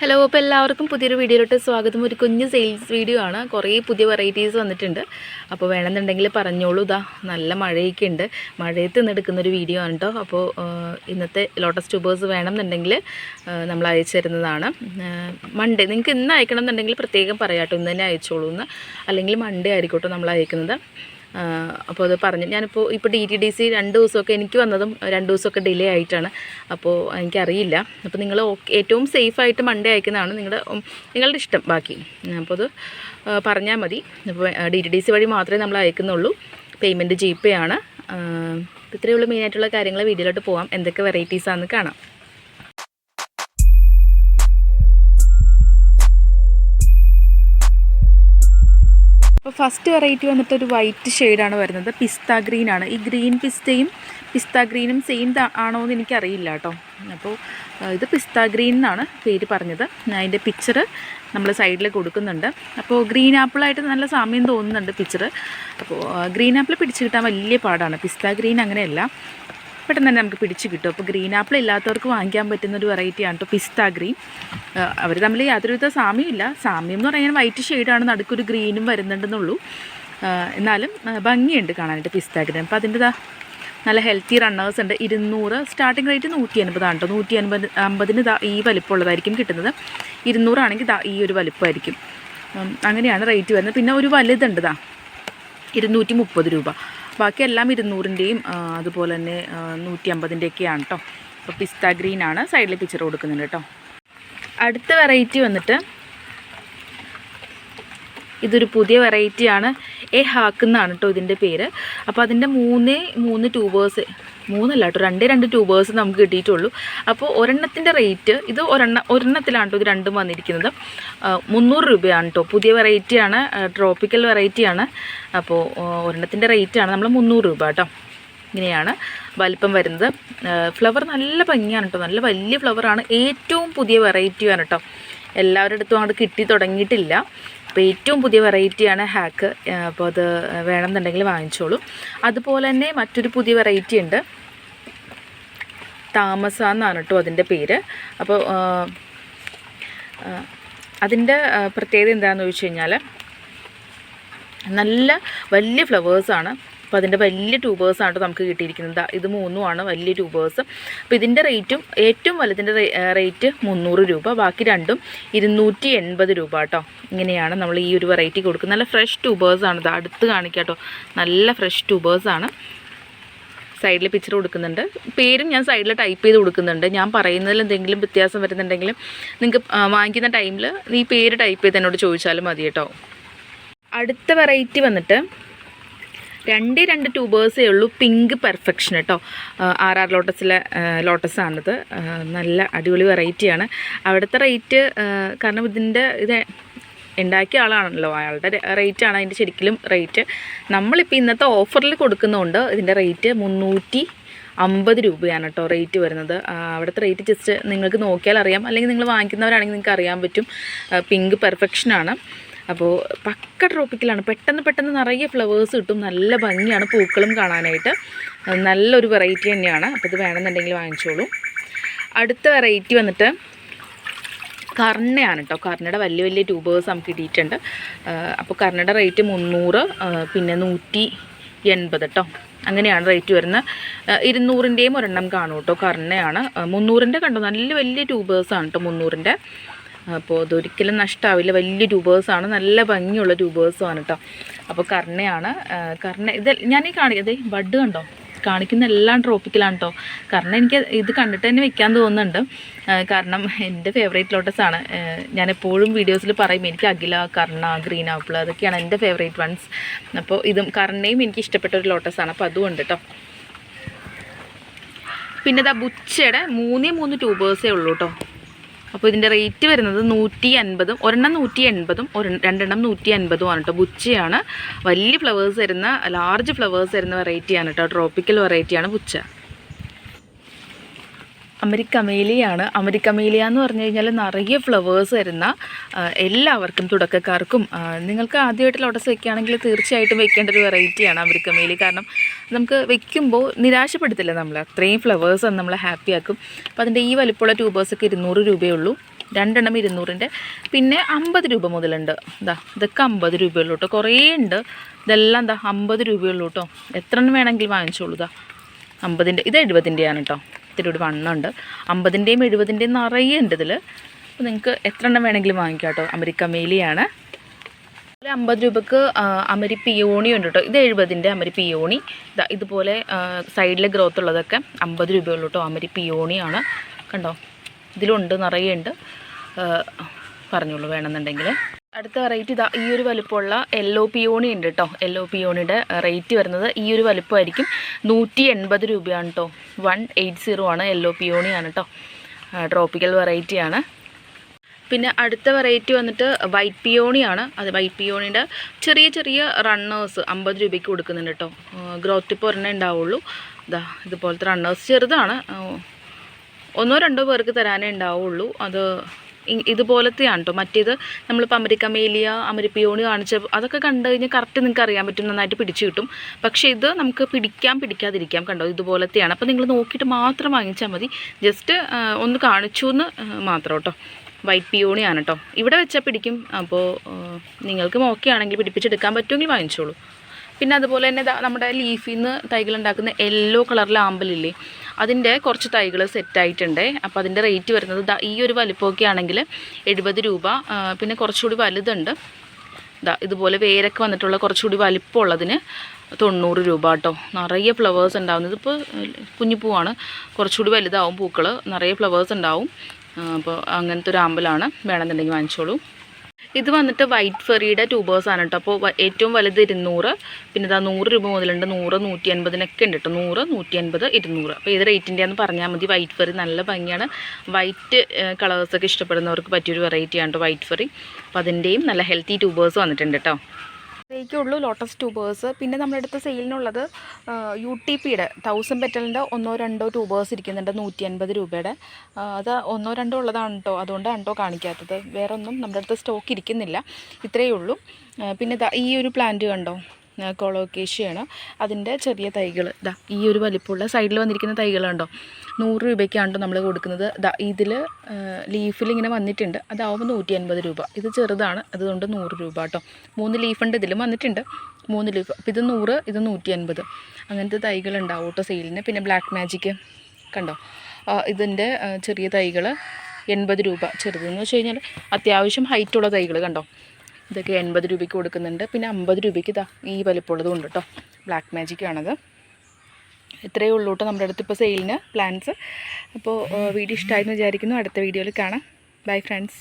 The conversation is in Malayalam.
ഹലോ അപ്പോൾ എല്ലാവർക്കും പുതിയൊരു വീഡിയോയിലോട്ട് സ്വാഗതം. ഒരു കുഞ്ഞ് സെയിൽസ് വീഡിയോ ആണ്. കുറേ പുതിയ വെറൈറ്റീസ് വന്നിട്ടുണ്ട്. അപ്പോൾ വേണമെന്നുണ്ടെങ്കിൽ പറഞ്ഞോളൂ ഇതാ നല്ല മഴയൊക്കെ ഉണ്ട്. മഴയത്ത് നിന്ന് ഒരു വീഡിയോ ആണ് കേട്ടോ അപ്പോൾ ഇന്നത്തെ ലോട്ടസ് ട്യൂബേഴ്സ് വേണമെന്നുണ്ടെങ്കിൽ നമ്മൾ അയച്ചു തരുന്നതാണ്. മൺഡേ നിങ്ങൾക്ക് ഇന്ന് അയക്കണം എന്നുണ്ടെങ്കിൽ പ്രത്യേകം പറയാം കേട്ടോ ഇന്ന് തന്നെ അയച്ചോളൂ എന്ന് അല്ലെങ്കിൽ മൺഡേ ആയിരിക്കട്ടോ നമ്മൾ അയക്കുന്നത്. അപ്പോൾ അത് പറഞ്ഞു. ഞാനിപ്പോൾ ഇപ്പോൾ ഡി ടി ഡി സി രണ്ട് ദിവസമൊക്കെ എനിക്ക് വന്നതും രണ്ട് ദിവസമൊക്കെ ഡിലേ ആയിട്ടാണ്. അപ്പോൾ എനിക്കറിയില്ല. അപ്പോൾ നിങ്ങൾ ഏറ്റവും സേഫായിട്ട് മൺഡേ അയക്കുന്നതാണ് നിങ്ങളുടെ നിങ്ങളുടെ ഇഷ്ടം ബാക്കി. അപ്പോൾ അത് പറഞ്ഞാൽ മതി. അപ്പോൾ ഡി ടി ഡി സി വഴി മാത്രമേ നമ്മൾ അയക്കുന്നുള്ളൂ. പേയ്മെന്റ് ജി പേ ആണ്. ഇത്രയുള്ള മെയിനായിട്ടുള്ള കാര്യങ്ങൾ വീഡിയോയിലോട്ട് പോകാം എന്തൊക്കെ വെറൈറ്റീസാണെന്ന് കാണാം. അപ്പോൾ ഫസ്റ്റ് വെറൈറ്റി വന്നിട്ട് ഒരു വൈറ്റ് ഷെയ്ഡാണ് വരുന്നത്. പിസ്ത ഗ്രീൻ ആണ്. ഈ ഗ്രീൻ പിസ്തയും പിസ്ത ഗ്രീനും സെയിം ആണോ എന്ന് എനിക്കറിയില്ല കേട്ടോ അപ്പോൾ ഇത് പിസ്ത ഗ്രീൻ എന്നാണ് പേര് പറഞ്ഞത്. അതിന്റെ പിക്ചർ നമ്മൾ സൈഡിൽ കൊടുക്കുന്നുണ്ട്. അപ്പോൾ ഗ്രീൻ ആപ്പിളായിട്ട് നല്ല സാമ്യം തോന്നുന്നുണ്ട് പിക്ചർ അപ്പോൾ ഗ്രീൻ ആപ്പിൾ പിടിച്ചു കിട്ടാൻ വലിയ പാടാണ്. പിസ്ത ഗ്രീൻ അങ്ങനെയല്ല. പെട്ടെന്ന് തന്നെ നമുക്ക് പിടിച്ച് കിട്ടും. അപ്പോൾ ഗ്രീൻ ആപ്പിൾ ഇല്ലാത്തവർക്ക് വാങ്ങിക്കാൻ പറ്റുന്ന ഒരു വെറൈറ്റിയാണ് കേട്ടോ പിസ്ത ഗ്രീൻ. അവർ തമ്മിൽ യാതൊരുവിധ സാമ്യമില്ല. സാമ്യം എന്ന് പറയാൻ വൈറ്റ് ഷെയ്ഡാണ് നടുക്കൊരു ഗ്രീനും വരുന്നുണ്ടെന്നുള്ളൂ. എന്നാലും ഭംഗിയുണ്ട് കാണാനായിട്ട് പിസ്ത ഗ്രീൻ. അപ്പോൾ അതിന്റെ നല്ല ഹെൽത്തി റണ്ണേഴ്സ് ഉണ്ട്. ഇരുന്നൂറ് സ്റ്റാർട്ടിംഗ് റേറ്റ് നൂറ്റി അൻപതാണ് കേട്ടോ നൂറ്റി അൻപത് അമ്പതിന് ഈ വലിപ്പമുള്ളതായിരിക്കും കിട്ടുന്നത്. ഇരുന്നൂറാണെങ്കിൽ ഈ ഒരു വലിപ്പമായിരിക്കും. അങ്ങനെയാണ് റേറ്റ് വരുന്നത്. പിന്നെ ഒരു വലുതുണ്ട് ദാ ഇരുന്നൂറ്റി മുപ്പത് രൂപ. ബാക്കി എല്ലാം ഇരുന്നൂറിന്റെയും അതുപോലെ തന്നെ നൂറ്റി അമ്പതിന്റെയൊക്കെയാണ് കേട്ടോ അപ്പോൾ പിസ്ത ഗ്രീനാണ് സൈഡിൽ പിക്ചർ കൊടുക്കുന്നുണ്ട് കേട്ടോ അടുത്ത വെറൈറ്റി വന്നിട്ട് ഇതൊരു പുതിയ വെറൈറ്റിയാണ് എ ഹാക്ക് എന്നാണ് കേട്ടോ ഇതിന്റെ പേര്. അപ്പോൾ അതിന്റെ മൂന്ന് മൂന്ന് ട്യൂബേഴ്സ് മൂന്നല്ല കേട്ടോ രണ്ടേ രണ്ട് ട്യൂബേഴ്സ് നമുക്ക് കിട്ടിയിട്ടുള്ളൂ. അപ്പോൾ ഒരെണ്ണത്തിന്റെ റേറ്റ് ഇത് ഒരെണ്ണ ഒരെണ്ണത്തിലാണ് കേട്ടോ ഇത് രണ്ടും വന്നിരിക്കുന്നത്. മുന്നൂറ് രൂപയാണ് കേട്ടോ പുതിയ വെറൈറ്റിയാണ് ട്രോപ്പിക്കൽ വെറൈറ്റിയാണ് അപ്പോൾ ഒരെണ്ണത്തിന്റെ റേറ്റാണ് നമ്മൾ മുന്നൂറ് രൂപ കേട്ടോ ഇങ്ങനെയാണ് വലിപ്പം വരുന്നത്. ഫ്ലവർ നല്ല ഭംഗിയാണ് കേട്ടോ നല്ല വലിയ ഫ്ലവറാണ് ഏറ്റവും പുതിയ വെറൈറ്റിയാണ് കേട്ടോ എല്ലാവരുടെ അടുത്തും അങ്ങോട്ട് കിട്ടി തുടങ്ങിയിട്ടില്ല. അപ്പോൾ ഏറ്റവും പുതിയ വെറൈറ്റിയാണ് ഹാക്ക്. അപ്പോൾ അത് വേണമെന്നുണ്ടെങ്കിൽ വാങ്ങിച്ചോളൂ. അതുപോലെ തന്നെ മറ്റൊരു പുതിയ വെറൈറ്റി ഉണ്ട്. താമസ എന്നാണ് കേട്ടോ അതിന്റെ പേര്. അപ്പോൾ അതിന്റെ പ്രത്യേകത എന്താണെന്ന് ചോദിച്ചു കഴിഞ്ഞാൽ നല്ല വലിയ ഫ്ലവേഴ്സാണ്. അപ്പോൾ അതിന്റെ വലിയ ട്യൂബേഴ്സാണ് കേട്ടോ നമുക്ക് കിട്ടിയിരിക്കുന്നത്. ഇത് മൂന്നുമാണ് വലിയ ട്യൂബേഴ്സ്. അപ്പോൾ ഇതിന്റെ റേറ്റും ഏറ്റവും വലുതിന്റെ റേറ്റ് മുന്നൂറ് രൂപ ബാക്കി രണ്ടും ഇരുന്നൂറ്റി എൺപത് രൂപ കേട്ടോ. ഇങ്ങനെയാണ് നമ്മൾ ഈ ഒരു വെറൈറ്റി കൊടുക്കുന്നത്. നല്ല ഫ്രഷ് ട്യൂബേഴ്സാണ് ഇത് അടുത്ത് കാണിക്കാം കേട്ടോ. നല്ല ഫ്രഷ് ട്യൂബേഴ്സാണ് സൈഡിൽ പിക്ചർ കൊടുക്കുന്നുണ്ട്. പേരും ഞാൻ സൈഡിൽ ടൈപ്പ് ചെയ്ത് കൊടുക്കുന്നുണ്ട്. ഞാൻ പറയുന്നതിൽ എന്തെങ്കിലും വ്യത്യാസം വരുന്നുണ്ടെങ്കിലും നിങ്ങൾക്ക് വാങ്ങിക്കുന്ന ടൈമിൽ ഈ പേര് ടൈപ്പ് ചെയ്ത് എന്നോട് ചോദിച്ചാലും മതി കേട്ടോ. അടുത്ത വെറൈറ്റി വന്നിട്ട് രണ്ടേ രണ്ട് ട്യൂബേഴ്സേ ഉള്ളൂ. പിങ്ക് പെർഫെക്ഷൻ കേട്ടോ. ആർ ആർ ലോട്ടസിലെ ലോട്ടസ് ആണിത് ആ, നല്ല അടിപൊളി വെറൈറ്റിയാണ്. അവിടുത്തെ റേറ്റ് കാരണം ഇതിന്റെ ഇത് ഉണ്ടാക്കിയ ആളാണല്ലോ. അയാളുടെ റേറ്റാണ് അതിന്റെ ശരിക്കും റേറ്റ്. നമ്മളിപ്പോൾ ഇന്നത്തെ ഓഫറിൽ കൊടുക്കുന്നതുകൊണ്ട് ഇതിന്റെ റേറ്റ് മുന്നൂറ്റി അമ്പത് രൂപയാണ് കേട്ടോ റേറ്റ് വരുന്നത്. അവിടുത്തെ റേറ്റ് ജസ്റ്റ് നിങ്ങൾക്ക് നോക്കിയാൽ അറിയാം. അല്ലെങ്കിൽ നിങ്ങൾ വാങ്ങിക്കുന്നവരാണെങ്കിൽ നിങ്ങൾക്ക് അറിയാൻ പറ്റും. പിങ്ക് പെർഫെക്ഷനാണ്. അപ്പോൾ പക്ക ട്രോപ്പിക്കലാണ്. പെട്ടെന്ന് പെട്ടെന്ന് നിറയെ ഫ്ലവേഴ്സ് കിട്ടും. നല്ല ഭംഗിയാണ് പൂക്കളും കാണാനായിട്ട്. നല്ലൊരു വെറൈറ്റി തന്നെയാണ്. അപ്പോൾ ഇത് വേണമെന്നുണ്ടെങ്കിൽ വാങ്ങിച്ചോളൂ. അടുത്ത വെറൈറ്റി വന്നിട്ട് കർണയാണ് കേട്ടോ കർണയുടെ വലിയ വലിയ ട്യൂബേഴ്സ് നമുക്ക് കിട്ടിയിട്ടുണ്ട്. അപ്പോൾ കർണയുടെ റേറ്റ് മുന്നൂറ് പിന്നെ നൂറ്റി എൺപത് കേട്ടോ അങ്ങനെയാണ് റേറ്റ് വരുന്നത്. ഇരുന്നൂറിന്റെയും ഒരെണ്ണം കാണും കേട്ടോ കർണയാണ്. മുന്നൂറിന്റെ കണ്ടോ? നല്ല വലിയ ട്യൂബേഴ്സാണ് കേട്ടോ മുന്നൂറിന്റെ അപ്പോൾ അതൊരിക്കലും നഷ്ടമാവില്ല വലിയ ട്യൂബേഴ്സാണ്. നല്ല ഭംഗിയുള്ള ട്യൂബേഴ്സുമാണ് കേട്ടോ അപ്പോൾ കർണയാണ് കർണ ഇത് ഞാൻ ഈ കാണിക്കുന്നത് ബഡ് കണ്ടോ? കാണിക്കുന്ന എല്ലാം ട്രോപ്പിക്കലാണ് കേട്ടോ കാരണം എനിക്ക് ഇത് കണ്ടിട്ട് തന്നെ വെക്കാൻ തോന്നുന്നുണ്ട്. കാരണം എന്റെ ഫേവറേറ്റ് ലോട്ടസാണ് ഞാൻ എപ്പോഴും വീഡിയോസിൽ പറയും എനിക്ക് അഖില കർണ ഗ്രീൻ ആപ്പിൾ അതൊക്കെയാണ് എന്റെ ഫേവറേറ്റ് വൺസ് അപ്പോൾ ഇതും കർണയും എനിക്ക് ഇഷ്ടപ്പെട്ട ഒരു ലോട്ടസാണ് അപ്പോൾ അതുകൊണ്ട് കേട്ടോ പിന്നെ ഇതാ ബുച്ചയുടെ മൂന്നേ മൂന്ന് ട്യൂബേഴ്സേ ഉള്ളൂ കേട്ടോ അപ്പോൾ ഇതിന്റെ റേറ്റ് വരുന്നത് നൂറ്റി അൻപതും ഒരെണ്ണം നൂറ്റി എൺപതും ഒരു രണ്ടെണ്ണം നൂറ്റി അൻപതും ആണ് കേട്ടോ ബുച്ചയാണ് വലിയ ഫ്ലവേഴ്സ് വരുന്ന ലാർജ് ഫ്ലവേഴ്സ് വരുന്ന വെറൈറ്റിയാണ് കേട്ടോ ട്രോപ്പിക്കൽ വെറൈറ്റിയാണ് ബുച്ച അമരിക്കമേലിയാണ്. അമരിക്കമേലിയ എന്ന് പറഞ്ഞു കഴിഞ്ഞാൽ നിറയെ ഫ്ലവേഴ്സ് വരുന്ന എല്ലാവർക്കും തുടക്കക്കാർക്കും നിങ്ങൾക്ക് ആദ്യമായിട്ട് ലോട്ടസ് വെക്കുകയാണെങ്കിൽ തീർച്ചയായിട്ടും വെക്കേണ്ട ഒരു വെറൈറ്റിയാണ് അമരിക്കമേലി. കാരണം നമുക്ക് വെക്കുമ്പോൾ നിരാശപ്പെടുത്തില്ല നമ്മൾ അത്രയും ഫ്ലവേഴ്സ് നമ്മളെ ഹാപ്പി ആക്കും. അപ്പോൾ അതിന്റെ ഈ വലിപ്പമുള്ള ട്യൂബേഴ്സൊക്കെ ഇരുന്നൂറ് രൂപയേ ഉള്ളൂ രണ്ടെണ്ണം ഇരുന്നൂറിന്റെ. പിന്നെ അമ്പത് രൂപ മുതലുണ്ട്. ഇതാ ഇതൊക്കെ അമ്പത് രൂപയുള്ളൂ കേട്ടോ. കുറേ ഉണ്ട്. ഇതെല്ലാം എന്താ അമ്പത് രൂപയുള്ളൂ കേട്ടോ. എത്ര എണ്ണം വേണമെങ്കിൽ വാങ്ങിച്ചോളൂ ഇതാ അമ്പതിന്റെ ഇത് എഴുപതിന്റെയാണ് കേട്ടോ. ഇത്തിരി ഒരു വണ്ണമുണ്ട് അമ്പതിന്റെയും എഴുപതിന്റെയും നിറയെ ഉണ്ട് ഇതിൽ അപ്പോൾ നിങ്ങൾക്ക് എത്ര എണ്ണം വേണമെങ്കിലും വാങ്ങിക്കാം കേട്ടോ. അമരിക്ക മേലിയാണ്. അതുപോലെ അമ്പത് രൂപക്ക് അമരി പിയോണി ഉണ്ട് കേട്ടോ. ഇത് എഴുപതിന്റെ അമരി പിയോണി. ഇതാ ഇതുപോലെ സൈഡിലെ ഗ്രോത്ത് ഉള്ളതൊക്കെ അമ്പത് രൂപയുള്ളൂ കേട്ടോ. അമരി പിയോണിയാണ്. കണ്ടോ? ഇതിലുണ്ട് നിറയെ ഉണ്ട്. ആ, പറഞ്ഞോളൂ വേണമെന്നുണ്ടെങ്കിൽ അടുത്ത വെറൈറ്റി ഇതാ ഈ ഒരു വലുപ്പമുള്ള യെല്ലോ പിയോണി ഉണ്ട് കേട്ടോ യെല്ലോ പിയോണിയുടെ റേറ്റ് വരുന്നത് ഈ ഒരു വലുപ്പമായിരിക്കും നൂറ്റി എൺപത് രൂപയാണ് കേട്ടോ വൺ എയ്റ്റ് സീറോ ആണ് യെല്ലോ പിയോണിയാണ് കേട്ടോ ട്രോപ്പിക്കൽ വെറൈറ്റിയാണ് പിന്നെ അടുത്ത വെറൈറ്റി വന്നിട്ട് വൈറ്റ് പിയോണിയാണ് അത് വൈറ്റ് പിയോണിന്റെ ചെറിയ ചെറിയ റണ്ണേഴ്സ് അമ്പത് രൂപയ്ക്ക് കൊടുക്കുന്നുണ്ട് കേട്ടോ ഗ്രോത്ത് ഇപ്പോൾ ഒരെണ്ണേ ഉണ്ടാവുള്ളൂ. ഇതാ ഇതുപോലത്തെ റണ്ണേഴ്സ് ചെറുതാണ്. ഒന്നോ രണ്ടോ പേർക്ക് തരാനേ ഉണ്ടാവുള്ളൂ. അത് ഇതുപോലത്തെയാണ് കേട്ടോ മറ്റേത് നമ്മളിപ്പോൾ അമരിക്കമേലിയ അമരിപ്പിയോണി കാണിച്ച അതൊക്കെ കണ്ടു കഴിഞ്ഞാൽ കറക്റ്റ് നിങ്ങൾക്ക് അറിയാൻ പറ്റും നന്നായിട്ട് പിടിച്ചു കിട്ടും. പക്ഷേ ഇത് നമുക്ക് പിടിക്കാം പിടിക്കാതിരിക്കാം കണ്ടോ? ഇതുപോലത്തെയാണ്. അപ്പോൾ നിങ്ങൾ നോക്കിയിട്ട് മാത്രം വാങ്ങിച്ചാൽ മതി. ജസ്റ്റ് ഒന്ന് കാണിച്ചു എന്ന് മാത്രം കേട്ടോ വൈറ്റ് പിയോണിയാണ് കേട്ടോ ഇവിടെ വെച്ചാൽ പിടിക്കും. അപ്പോൾ നിങ്ങൾക്ക് ഓക്കെ ആണെങ്കിൽ പിടിപ്പിച്ചെടുക്കാൻ പറ്റുമെങ്കിൽ വാങ്ങിച്ചോളൂ. പിന്നെ അതുപോലെ തന്നെ നമ്മുടെ ലീഫിൽ നിന്ന് തൈകൾ ഉണ്ടാക്കുന്ന യെല്ലോ കളറിലെ ആമ്പലില്ലേ അതിന്റെ കുറച്ച് തൈകൾ സെറ്റായിട്ടുണ്ട് അപ്പോൾ അതിന്റെ റേറ്റ് വരുന്നത് ഈ ഒരു വലിപ്പമൊക്കെ ആണെങ്കിൽ എഴുപത് രൂപ പിന്നെ കുറച്ചുകൂടി വലുതുണ്ട്. ദാ ഇതുപോലെ വേരൊക്കെ വന്നിട്ടുള്ള കുറച്ചുകൂടി വലിപ്പമുള്ളതിന് തൊണ്ണൂറ് രൂപ കേട്ടോ നിറയെ ഫ്ലവേഴ്സ് ഉണ്ടാവും ഇപ്പോൾ കുഞ്ഞിപ്പൂവാണ് പൂവാണ്. കുറച്ചുകൂടി വലുതാവും പൂക്കൾ നിറയെ ഫ്ലവേഴ്സ് ഉണ്ടാവും. അപ്പോൾ അങ്ങനത്തെ ഒരു ആമ്പലാണ് വേണമെന്നുണ്ടെങ്കിൽ വാങ്ങിച്ചോളൂ. ഇത് വന്നിട്ട് വൈറ്റ് ഫെറിയുടെ ട്യൂബേഴ്സാണ് കേട്ടോ അപ്പോൾ ഏറ്റവും വലുത് ഇരുന്നൂറ് പിന്നെ ഇതാ നൂറ് രൂപ മുതലുണ്ട്. നൂറ് നൂറ്റി അൻപതിനൊക്കെ ഉണ്ട് കേട്ടോ നൂറ് നൂറ്റി അൻപത് ഇരുന്നൂറ് അപ്പോൾ ഏത് റേറ്റിന്റെയാന്ന് പറഞ്ഞാൽ മതി. വൈറ്റ് ഫെറി നല്ല ഭംഗിയാണ്. വൈറ്റ് കളേഴ്സൊക്കെ ഇഷ്ടപ്പെടുന്നവർക്ക് പറ്റിയൊരു വെറൈറ്റിയാണ് കേട്ടോ വൈറ്റ് ഫെറി അപ്പോൾ അതിന്റെയും നല്ല ഹെൽത്തി ട്യൂബേഴ്സ് വന്നിട്ടുണ്ട് കേട്ടോ ഇത്രയൊക്കെയുള്ളൂ ലോട്ടസ് ട്യൂബേഴ്സ് പിന്നെ നമ്മുടെ അടുത്ത് സെയിലിനുള്ളത് യു ടി പിയുടെ തൗസൻഡ് പെറ്റലിന്റെ ഒന്നോ രണ്ടോ ട്യൂബേഴ്സ് ഇരിക്കുന്നുണ്ട് നൂറ്റി അൻപത് രൂപയുടെ അത് ഒന്നോ രണ്ടോ ഉള്ളതാണ് കേട്ടോ അതുകൊണ്ടാണ് കേട്ടോ കാണിക്കാത്തത്. വേറൊന്നും നമ്മുടെ അടുത്ത് സ്റ്റോക്ക് ഇരിക്കുന്നില്ല. ഇത്രയേ ഉള്ളൂ. പിന്നെ ഈ ഒരു പ്ലാന്റ് കണ്ടോ? കൊളോക്കേഷ്യയാണ്. അതിന്റെ ചെറിയ തൈകൾ ഇതാ ഈ ഒരു വലിപ്പമുള്ള സൈഡിൽ വന്നിരിക്കുന്ന തൈകളുണ്ടോ? നൂറ് രൂപയ്ക്കാണ് നമ്മൾ കൊടുക്കുന്നത്. ദാ ഇതിൽ ലീഫിൽ ഇങ്ങനെ വന്നിട്ടുണ്ട്. അതാവുമ്പോൾ നൂറ്റി അൻപത് രൂപ. ഇത് ചെറുതാണ് അതുകൊണ്ട് നൂറ് രൂപ കേട്ടോ മൂന്ന് ലീഫുണ്ട് ഇതിലും വന്നിട്ടുണ്ട്. മൂന്ന് ലീഫ് അപ്പോൾ ഇത് നൂറ് ഇത് നൂറ്റി അൻപത് അങ്ങനത്തെ തൈകൾ ഉണ്ടാവും കേട്ടോ സെയിലിന് പിന്നെ ബ്ലാക്ക് മാജിക്ക് കണ്ടോ? ഇതിന്റെ ചെറിയ തൈകൾ എൺപത് രൂപ. ചെറുതെന്ന് വെച്ച് കഴിഞ്ഞാൽ അത്യാവശ്യം ഹൈറ്റുള്ള തൈകൾ കണ്ടോ? ഇതൊക്കെ എൺപത് രൂപയ്ക്ക് കൊടുക്കുന്നുണ്ട്. പിന്നെ അമ്പത് രൂപയ്ക്ക് ഇതാ ഈ വലിപ്പമുള്ളതും ഉണ്ട് കേട്ടോ ബ്ലാക്ക് മാജിക് ആണത്. ഇത്രയേ ഉള്ളൂ കേട്ടോ നമ്മുടെ അടുത്ത് ഇപ്പോൾ സെയിലിന് പ്ലാൻസ് അപ്പോൾ വീഡിയോ ഇഷ്ടമായിരുന്നു വിചാരിക്കുന്നു. അടുത്ത വീഡിയോയിൽ കാണാം. Bye friends